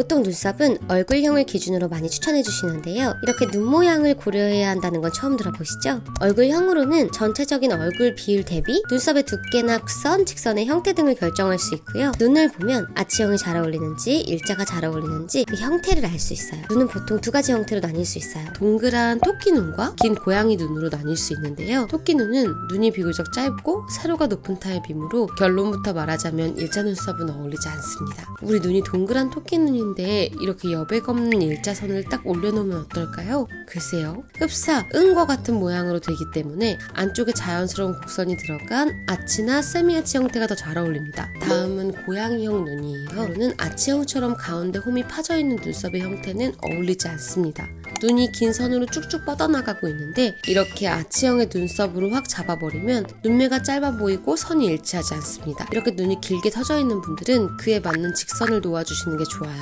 보통 눈썹은 얼굴형을 기준으로 많이 추천해 주시는데요. 이렇게 눈 모양을 고려해야 한다는 건 처음 들어보시죠? 얼굴형으로는 전체적인 얼굴 비율 대비 눈썹의 두께나 곡선, 직선의 형태 등을 결정할 수 있고요. 눈을 보면 아치형이 잘 어울리는지 일자가 잘 어울리는지 그 형태를 알 수 있어요. 눈은 보통 두 가지 형태로 나뉠 수 있어요. 동그란 토끼 눈과 긴 고양이 눈으로 나뉠 수 있는데요. 토끼 눈은 눈이 비교적 짧고 세로가 높은 타입이므로 결론부터 말하자면 일자 눈썹은 어울리지 않습니다. 우리 눈이 동그란 토끼 눈인 데 이렇게 여백 없는 일자선을 딱 올려놓으면 어떨까요? 글쎄요. 흡사, 은과 같은 모양으로 되기 때문에 안쪽에 자연스러운 곡선이 들어간 아치나 세미아치 형태가 더 잘 어울립니다. 다음은 고양이형 눈이에요. 눈은 아치형처럼 가운데 홈이 파져 있는 눈썹의 형태는 어울리지 않습니다. 눈이 긴 선으로 쭉쭉 뻗어나가고 있는데 이렇게 아치형의 눈썹으로 확 잡아버리면 눈매가 짧아 보이고 선이 일치하지 않습니다. 이렇게 눈이 길게 터져 있는 분들은 그에 맞는 직선을 놓아주시는 게 좋아요.